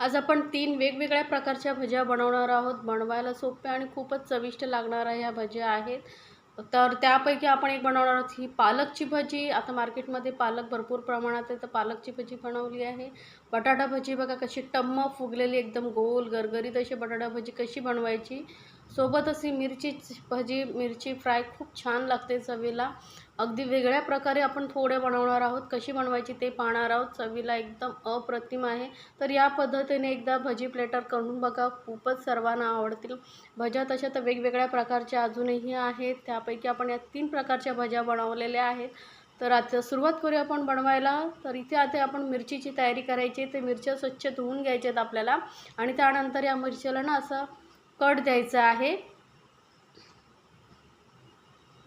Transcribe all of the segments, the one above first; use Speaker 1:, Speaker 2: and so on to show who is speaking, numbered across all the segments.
Speaker 1: आज आपण तीन वेगवेगळ्या प्रकारच्या भज्या बनवणार आहोत. बनवायला सोप्या आणि खूपच चविष्ट लागणाऱ्या ह्या भज्या आहेत. तर त्यापैकी आपण एक बनवणार आहोत ही पालकची भजी. आता मार्केटमध्ये पालक भरपूर प्रमाणात आहे तर पालकची भजी बनवली आहे. बटाटा भजी बघा कशी टम्म फुगलेली एकदम गोल गरगरीत अशी बटाटा भजी कशी बनवायची? सोबत अशी मिरची भजी मिरची फ्राय खूप छान लागते चवीला. अगदी वेगळ्या प्रकारे आपण थोडे बनवणार आहोत कशी बनवायची ते पाहणार आहोत. चवीला एकदम अप्रतिम आहे. तर या पद्धतीने एकदा भजी प्लेटर करून बघा खूपच सर्वांना आवडतील. भज्या तशा तर वेगवेगळ्या प्रकारच्या अजूनही आहेत. त्यापैकी आपण या तीन प्रकारच्या भज्या बनवलेल्या आहेत. तर आता सुरुवात करूया आपण बनवायला. तर इथे आता आपण मिरचीची तयारी करायची ते मिरच्या स्वच्छ धुवून घ्यायच्या आहेत आपल्याला. आणि त्यानंतर या मिरचीला ना असं कट द्यायचा आहे.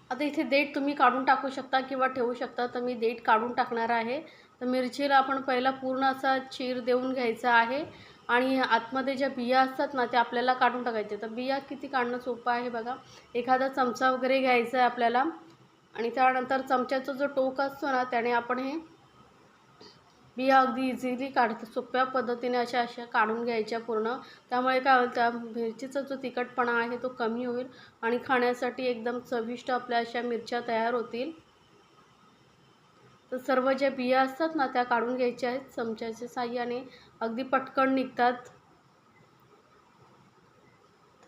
Speaker 1: आता इथे देठ तुम्ही काढून टाकू शकता किंवा ठेवू शकता. तर मी देठ काढून टाकणार आहे. तर मिरचीला आपण पहिला पूर्ण असा चीर देऊन घ्यायचा आहे. आणि आतमध्ये ज्या बिया असतात ना त्या आपल्याला काढून टाकायच्या तर बिया किती काढणं सोपं आहे बघा. एखादा चमचा वगैरे घ्यायचा आहे आपल्याला. आणि त्यानंतर चमच्याचा जो टोक असतो ना त्याने आपण हे बिया अगदी इझिली काढतो. सोप्या पद्धतीने अशा अशा काढून घ्यायच्या पूर्ण. त्यामुळे काय होईल त्या मिरचीचा जो तिखटपणा आहे तो कमी होईल आणि खाण्यासाठी एकदम चविष्ट आपल्या अशा मिरच्या तयार होतील. तर सर्व ज्या बिया असतात ना त्या काढून घ्यायच्या आहेत. चमच्याच्या साह्याने अगदी पटकन निघतात.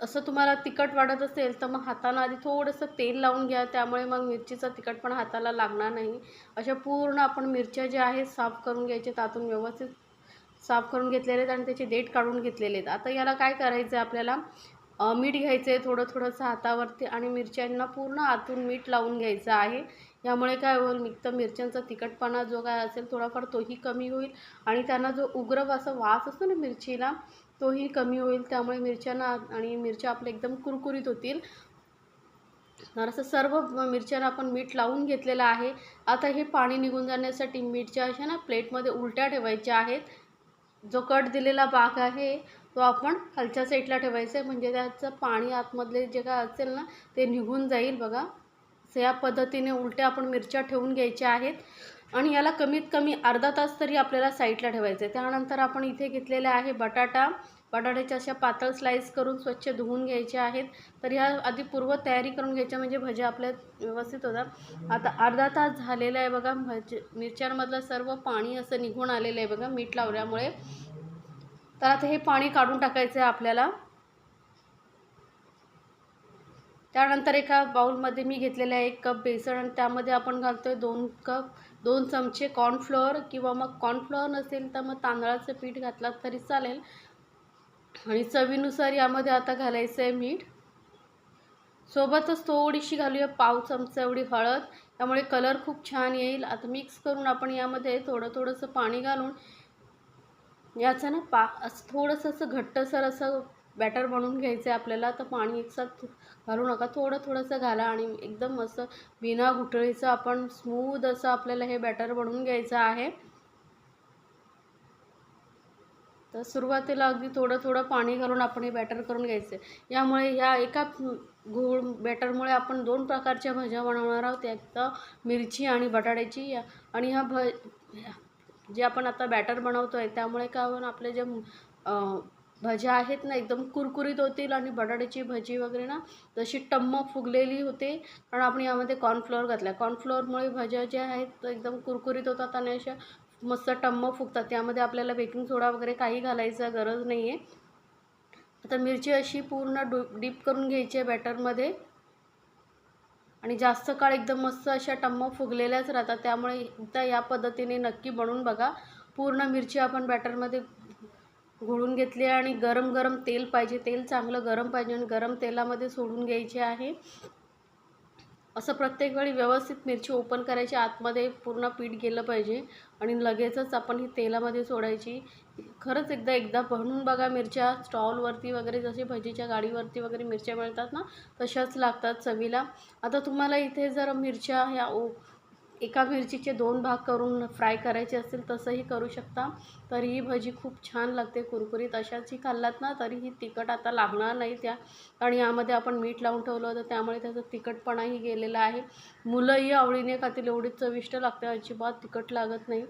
Speaker 1: असं तुम्हाला तिखट वाटत असेल तर मग हाताला आधी थोडंसं तेल लावून घ्या. त्यामुळे मग मिरचीचा तिखटपणा हाताला लागणार नाही. अशा पूर्ण आपण मिरच्या ज्या आहेत साफ करून घ्यायचे तातून व्यवस्थित साफ करून घेतलेले आहेत आणि त्याचे देठ काढून घेतलेले आहेत. आता याला काय करायचं आहे आपल्याला मीठ घ्यायचं आहे थोडं थोडंसं हातावरती आणि मिरच्यांना पूर्ण आतून मीठ लावून घ्यायचं आहे. यामुळे काय होईल? मिक्त मिरच्यांचा तिखटपणा जो काय असेल थोडाफार तोही कमी होईल आणि त्यांना जो उग्र असा वास असतो ना मिरचीला तोही कमी होईल त्यामुळे मिरच्यांना आणि मिरच्या आपल्या एकदम कुरकुरीत होतील. तर असं सर्व मिरच्यांना आपण मीठ लावून घेतलेलं आहे. आता हे पाणी निघून जाण्यासाठी मीठच्या अशा ना प्लेटमध्ये उलट्या ठेवायच्या आहेत. जो कट दिलेला भाग आहे तो आपण खालच्या साईडला ठेवायचा आहे. म्हणजे त्याचं पाणी आतमधले जे काय असेल ना ते निघून जाईल बघा. या पद्धतीने उलट्या आपण मिरच्या ठेवून घ्यायच्या आहेत. आणि याला कमीत कमी अर्धा तास तरी आपल्याला साईडला ठेवायचं आहे त्यानंतर आपण इथे घेतलेला आहे बटाटा. बटाट्याच्या अशा पातळ स्लाईस करून स्वच्छ धुवून घ्यायचे आहेत. तर ह्या आधी पूर्व तयारी करून घ्यायच्या म्हणजे भज्या आपल्या व्यवस्थित होतात. आता अर्धा तास झालेला आहे बघा भज मिरच्यांमधलं सर्व पाणी असं निघून आलेलं आहे बघा मीठ लावल्यामुळे. तर आता हे पाणी काढून टाकायचं आहे आपल्याला. त्यानंतर एका बाऊलमध्ये मी घेतलेलं आहे एक कप बेसन आणि त्यामध्ये आपण घालतो आहे दोन कप दोन चमचे कॉर्नफ्लोअर किंवा मग कॉर्नफ्लोअर नसेल तर मग तांदळाचं पीठ घातलात तरी चालेल. आणि चवीनुसार यामध्ये आता घालायचं आहे मीठ. सोबतच थोडीशी घालूया पाव चमचा एवढी हळद. त्यामुळे कलर खूप छान येईल. आता मिक्स करून आपण यामध्ये थोडं थोडंसं पाणी घालून याचं ना पा असं थोडंसं असं घट्टसर असं बॅटर बनवून घ्यायचं आहे आपल्याला तर पाणी एकसाथ घालू नका. थोडं थोडंसं घाला आणि एकदम असं बिना घुटळीचं आपण स्मूद असं आपल्याला हे बॅटर बनवून घ्यायचं आहे. तर सुरुवातीला अगदी थोडं थोडं पाणी घालून आपण हे बॅटर करून घ्यायचं आहे. यामुळे ह्या एका घोळ बॅटरमुळे आपण दोन प्रकारच्या भाज्या बनवणार आहोत. एक तर मिरची आणि बटाट्याची या आणि ह्या भ जे आपण आता बॅटर बनवतो आहे त्यामुळे काय होईल आपले जे भज्या आहेत ना एकदम कुरकुरीत होतील आणि बटाट्याची भजी वगैरे ना जशी टम्म फुगलेली होते. कारण आपण यामध्ये कॉर्नफ्लोअर घातला कॉर्नफ्लोअरमुळे भज्या ज्या आहेत एकदम कुरकुरीत होतात आणि अशा मस्त टम्म फुगतात. त्यामध्ये आपल्याला बेकिंग सोडा वगैरे काही घालायचं गरज नाही आहे आता मिरची अशी पूर्ण डू डीप करून घ्यायची आहे बॅटरमध्ये आणि जास्त काळ एकदम मस्त अशा टम्म फुगलेल्याच राहतात. त्यामुळे एकदा या पद्धतीने नक्की बनवून बघा. पूर्ण मिरची आपण बॅटरमध्ये घोळून घेतली आणि गरम गरम तेल पाहिजे. तेल चांगलं गरम पाहिजे आणि गरम तेलामध्ये सोडून घ्यायचे आहे. असं प्रत्येक वेळी व्यवस्थित मिरची ओपन करायची आतमध्ये पूर्ण पीठ गेलं पाहिजे आणि लगेचच आपण ही तेलामध्ये सोडायची. खरंच एकदा एकदा बनवून बघा मिरच्या. स्टॉलवरती वगैरे जसे भजीच्या गाडीवरती वगैरे मिरच्या मिळतात ना तशाच लागतात चवीला. आता तुम्हाला इथे जर मिरच्या ह्या ओ एका मिरचीचे दोन भाग करून फ्राय करायचे असेल तसंही करू शकता. तरीही भजी खूप छान लागते कुरकुरीत. अशाची खाल्लात ना तरीही तिखट आता लागणार नाही त्या. आणि यामध्ये आपण मीठ लावून ठेवलं होतं त्यामुळे त्याचा तिखटपणाही गेलेला आहे. मुलंही आवडीने खातील एवढी चविष्ट लागते. अजिबात तिखट लागत नाही.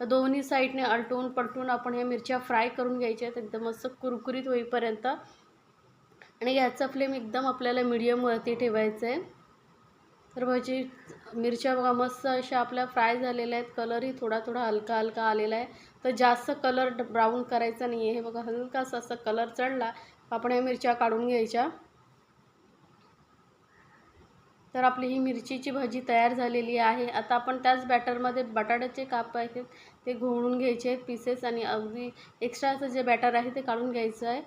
Speaker 1: तर दोन्ही साईडने आलटून पलटून आपण ह्या मिरच्या फ्राय करून घ्यायच्या आहेत. एकदम मस्त कुरकुरीत होईपर्यंत. आणि याचा फ्लेम एकदम आपल्याला मिडियमवरती ठेवायचं आहे. तर भजी मिरच्या बघा मस्त अशा आपल्या फ्राय झालेल्या आहेत. कलरही थोडा थोडा हलका हलका आलेला आहे. तर जास्त कलर ब्राऊन करायचा नाही आहे. हे बघा हलकासा असा कलर चढला. आपण ह्या मिरच्या काढून घ्यायच्या. तर आपली ही मिरचीची भाजी तयार झालेली आहे. आता आपण त्याच बॅटरमध्ये बटाट्याचे काप आहेत ते घोळून घ्यायचे आहेत पीसेस आणि अगदी एक्स्ट्राचं जे बॅटर आहे ते काढून घ्यायचं आहे.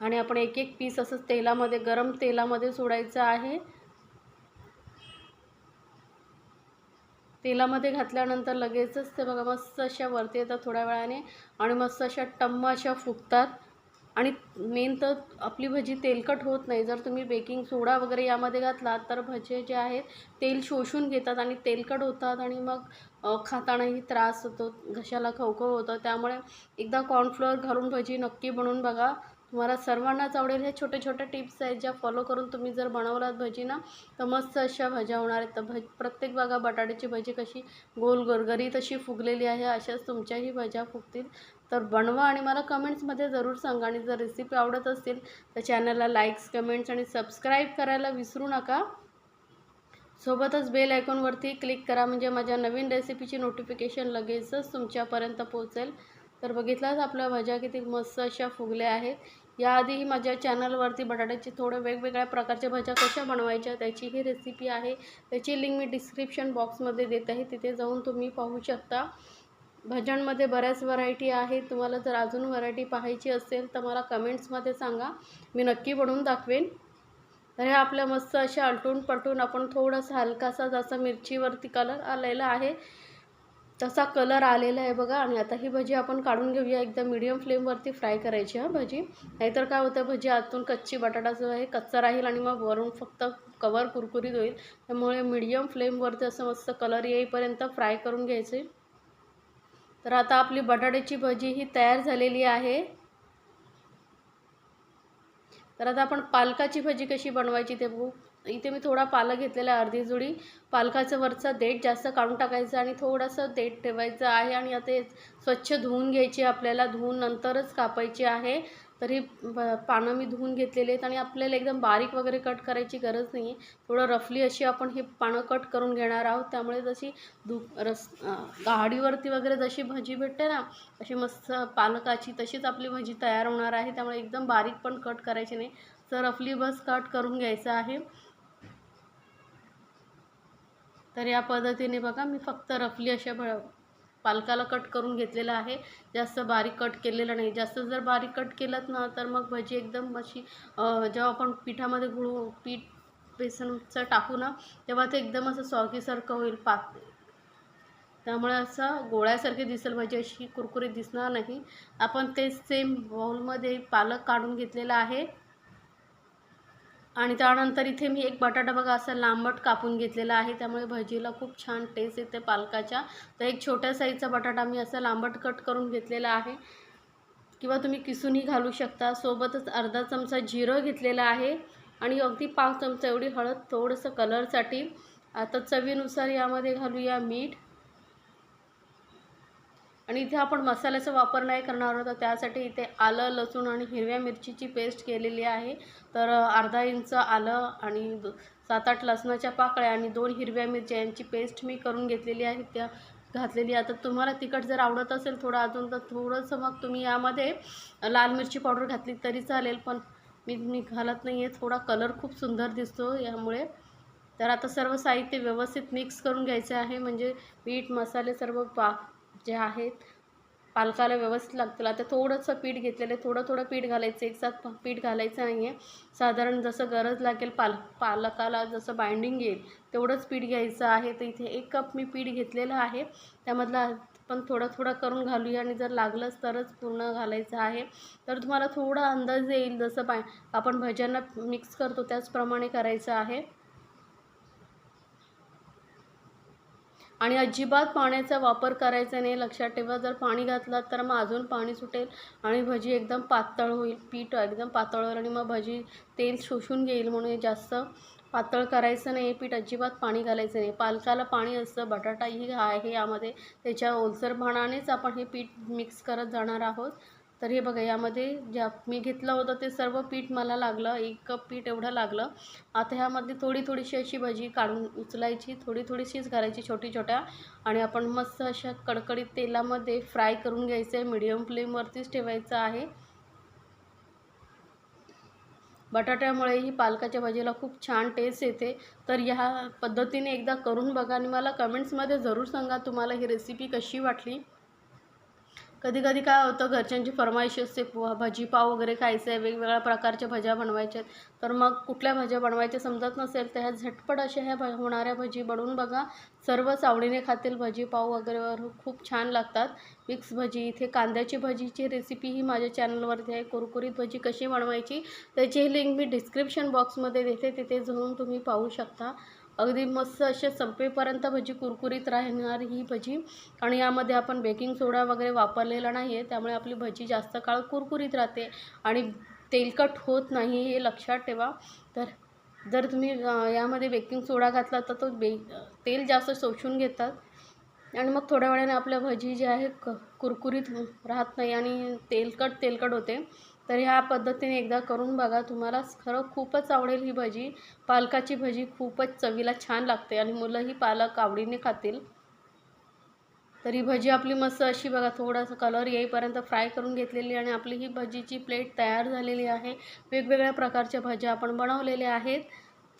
Speaker 1: आणि आपण एक एक पीस असंच तेलामध्ये गरम तेलामध्ये सोडायचं आहे. तेलामध्ये घातल्यानंतर लगेचच ते बघा मस्त अशा वरती येतात थोड्या वेळाने आणि मस्त अशा टम्म अशा फुगतात. आणि मेन तर आपली भजी तेलकट होत नाही. जर तुम्ही बेकिंग सोडा वगैरे यामध्ये घातला तर भजे जे आहेत तेल शोषून घेतात आणि तेलकट होतात आणि मग खातानाही त्रास होतो घशाला खवखव होतं. त्यामुळे एकदा कॉर्नफ्लोअर घालून भजी नक्की बनवून बघा. तुम्हाला सर्वांनाच आवडेल. हे छोटे छोटे टिप्स आहेत ज्या फॉलो करून तुम्ही जर बनवलात भजी ना तर मस्त अशा भज्या होणार आहेत. तर भज प्रत्येक बघा बटाट्याची भजी कशी गोल गरगरी तशी फुगलेली आहे अशाच तुमच्याही भज्या फुगतील. तर बनवा आणि मला कमेंट्समध्ये जरूर सांगा. आणि जर रेसिपी आवडत असतील तर चॅनलला लाईक्स कमेंट्स आणि सबस्क्राईब करायला विसरू नका. सोबतच बेल आयकॉनवरती क्लिक करा म्हणजे माझ्या नवीन रेसिपीची नोटिफिकेशन लगेचच तुमच्यापर्यंत पोहोचेल. तर बघितलाच आपल्या भज्या किती मस्त अशा फुगल्या आहेत. याआधीही माझ्या चॅनलवरती बटाट्याची थोडं वेगवेगळ्या प्रकारच्या भाज्या कशा बनवायच्या त्याची ही रेसिपी आहे. त्याची लिंक मी डिस्क्रिप्शन बॉक्समध्ये देत आहे. तिथे जाऊन तुम्ही पाहू शकता. भजनमध्ये बऱ्याच व्हरायटी आहेत. तुम्हाला जर अजून व्हरायटी पाहायची असेल तर मला कमेंट्समध्ये सांगा. मी नक्की बनवून दाखवेन. तर हे आपल्या मस्त अशा आलटून पलटून आपण थोडासा हलकासा जसा मिरचीवरती कलर आलेला आहे. तसा कलर आलेला आहे बघा. आणि आता ही भजी आपण काढून घेऊया. एकदम मीडियम फ्लेमवरती फ्राय करायची हा भजी. नाहीतर काय होतं भजी आतून कच्ची बटाटा जो आहे कच्चा राहील आणि मग वरून फक्त कवर कुरकुरीत होईल. त्यामुळे मीडियम फ्लेमवरती असं मस्त कलर येईपर्यंत फ्राय करून घ्यायचे. तर आता आपली बटाट्याची भजी ही तयार झालेली आहे. तर आता आपण पालकाची भजी कशी बनवायची ते बघू. इथे मी थोडा पालक घेतलेला आहे अर्धी जुडी. पालकाचं वरचा देठ जास्त काढून टाकायचं आणि थोडंसं देठ ठेवायचं आहे आणि आता स्वच्छ धुवून घ्यायची आपल्याला. धुवून नंतरच कापायची आहे. तरी पानं मी धुवून घेतलेले आहेत आणि आपल्याला एकदम बारीक वगैरे कट करायची गरज नाही आहे थोडं रफली अशी आपण हे पानं कट करून घेणार आहोत. त्यामुळे जशी धु रस गाडीवरती वगैरे जशी भजी भेटते ना अशी मस्त पालकाची तशीच आपली भजी तयार होणार आहे. त्यामुळे एकदम बारीक पण कट करायची नाही. तर रफली बस कट करून घ्यायचं आहे. तर या पद्धतीने बघा मी फक्त रफली अशा भ पालकाला कट करून घेतलेलं आहे. जास्त बारीक कट केलेलं नाही. जास्त जर बारीक कट केलंत ना तर मग भजी एकदम अशी जेव्हा आपण पिठामध्ये गुळू पीठ बेसनचं टाकू ना तेव्हा ते एकदम असं सॉगीसारखं होईल पात. त्यामुळे असं गोळ्यासारखी दिसेल भजी अशी कुरकुरीत दिसणार नाही. आपण तेच सेम बाउलमध्ये पालक काढून घेतलेला आहे. आणि त्यानंतर इथे मी एक बटाटा बघा असं लांबट कापून घेतलेला आहे. त्यामुळे भजीला खूप छान टेस्ट येते पालकाच्या. तर एक छोट्या साईजचा बटाटा मी असा लांबट कट करून घेतलेला आहे. किंवा तुम्ही किसूनही घालू शकता. सोबतच अर्धा चमचा जिरं घेतलेलं आहे. आणि अगदी पाच चमचा एवढी हळद थोडंसं कलरसाठी आता चवीनुसार यामध्ये घालूया मीठ. आणि इथे आपण मसाल्याचा वापर नाही करणार आहोत त्यासाठी इथे आलं लसूण आणि हिरव्या मिरचीची पेस्ट केलेली आहे. तर अर्धा इंच आलं आणि सात आठ लसणाच्या पाकळ्या आणि दोन हिरव्या मिरच्या यांची पेस्ट मी करून घेतलेली आहे त्या घातलेली आता तुम्हाला तिखट जर आवडत असेल थोडं अजून तर थोडंसं मग तुम्ही यामध्ये लाल मिरची पावडर घातली तरी चालेल पण मी मी घालत नाही आहे थोडा कलर खूप सुंदर दिसतो यामुळे. तर आता सर्व साहित्य व्यवस्थित मिक्स करून घ्यायचं आहे म्हणजे मीठ मसाले सर्व पा जे आहेत पालकाला व्यवस्थित लागतील. आता थोडंसं पीठ घेतलेलं आहे. थोडं थोडं पीठ घालायचं. एकसाथ पीठ घालायचं नाही आहे साधारण जसं गरज लागेल पाल पालकाला जसं बाइंडिंग येईल तेवढंच पीठ घ्यायचं आहे. तर इथे एक कप मी पीठ घेतलेलं आहे. त्यामधला पण थोडं थोडं करून घालूया. आणि जर लागलंच तरच पूर्ण घालायचं आहे. तर तुम्हाला थोडा अंदाज येईल जसं बाय आपण भज्यांना मिक्स करतो त्याचप्रमाणे करायचं आहे. आणि अजिबात पाण्याचा वापर करायचा नाही. लक्षात ठेवा जर पाणी घातलं तर मग अजून पाणी सुटेल आणि भजी एकदम पातळ होईल. पीठ एकदम पातळ होईल आणि मग भजी तेल शोषून घेईल म्हणून जास्त पातळ करायचं नाही. पीठ अजिबात पाणी घालायचं नाही. पालकाला पाणी असतं बटाटाही आहे यामध्ये. त्याच्या ओलसरपणानेच आपण हे पीठ मिक्स करत जाणार आहोत. तर हे बघा यामध्ये ज्या मी घेतलं होतं ते सर्व पीठ मला लागलं एक कप पीठ एवढं लागलं. आता ह्यामध्ये थोडी थोडीशी अशी भजी काढून उचलायची थोडी थोडीशीच घालायची छोटी छोट्या. आणि आपण मस्त अशा कडकडीत तेलामध्ये फ्राय करून घ्यायचं आहे. मिडियम फ्लेमवरतीच ठेवायचं आहे. बटाट्यामुळे ही पालकाच्या भाजीला खूप छान टेस्ट येते. तर ह्या पद्धतीने एकदा करून बघा आणि मला कमेंट्समध्ये जरूर सांगा तुम्हाला ही रेसिपी कशी वाटली. कधी कधी काय होतं घरच्यांची फरमाईश असते प वगैरे खायचं आहे वेगवेगळ्या प्रकारच्या भज्या बनवायच्या. आहेत तर मग कुठल्या भाज्या बनवायच्या समजत नसेल तर ह्या झटपट अशा ह्या भ होणाऱ्या भजी बनवून बघा. सर्वच आवडीने खातील भजीपाव वगैरे खूप छान लागतात. मिक्स भजी इथे कांद्याची भजीची रेसिपी ही माझ्या चॅनलवरती आहे. कुरकुरीत भजी कशी बनवायची त्याची लिंक मी डिस्क्रिप्शन बॉक्समध्ये देते. तिथे जाऊन तुम्ही पाहू शकता. अगदी मस्त असे संपेपर्यंत भजी कुरकुरीत राहणार ही भजी. आणि यामध्ये आपण बेकिंग सोडा वगैरे वापरलेला नाही आहे त्यामुळे आपली भजी जास्त काळ कुरकुरीत राहते. आणि तेलकट होत नाही हे लक्षात ठेवा. तर जर तुम्ही यामध्ये बेकिंग सोडा घातला तर तो बे तेल जास्त शोषून घेतात. आणि मग थोड्या वेळाने आपल्या भजी जी आहे क कुरकुरीत राहत नाही आणि तेलकट तेलकट होते. तर ह्या पद्धतीने एकदा करून बघा तुम्हाला खरं खूपच आवडेल ही भजी. पालकाची भजी खूपच चवीला छान लागते आणि मुलंही पालक आवडीने खातील. तर ही भजी आपली मस्त अशी बघा थोडासा कलर येईपर्यंत फ्राय करून घेतलेली आणि आपली ही भजीची प्लेट तयार झालेली आहे. वेगवेगळ्या प्रकारच्या भज्या आपण बनवलेल्या आहेत.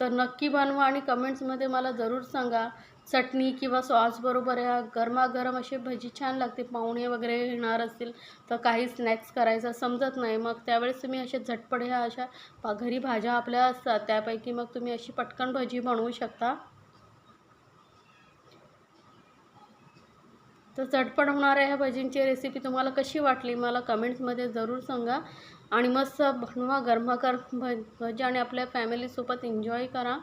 Speaker 1: तर नक्की बनवा आणि कमेंट्समध्ये मला जरूर सांगा. चटणी किंवा सॉसबरोबर या गरमागरम अशी भजी छान लागते. पाहुणे वगैरे येणार असतील तर काही स्नॅक्स करायचं समजत नाही. मग त्यावेळेस तुम्ही असे झटपट ह्या अशा घरी भाज्या आपल्या असतात. त्यापैकी मग तुम्ही अशी पटकन भजी बनवू शकता. तर झटपट होणाऱ्या ह्या भजींची रेसिपी तुम्हाला कशी वाटली? मला कमेंट्समध्ये जरूर सांगा. आणि मस्त बनवा गरमागरम भ भजी आणि आपल्या फॅमिलीसोबत एन्जॉय करा.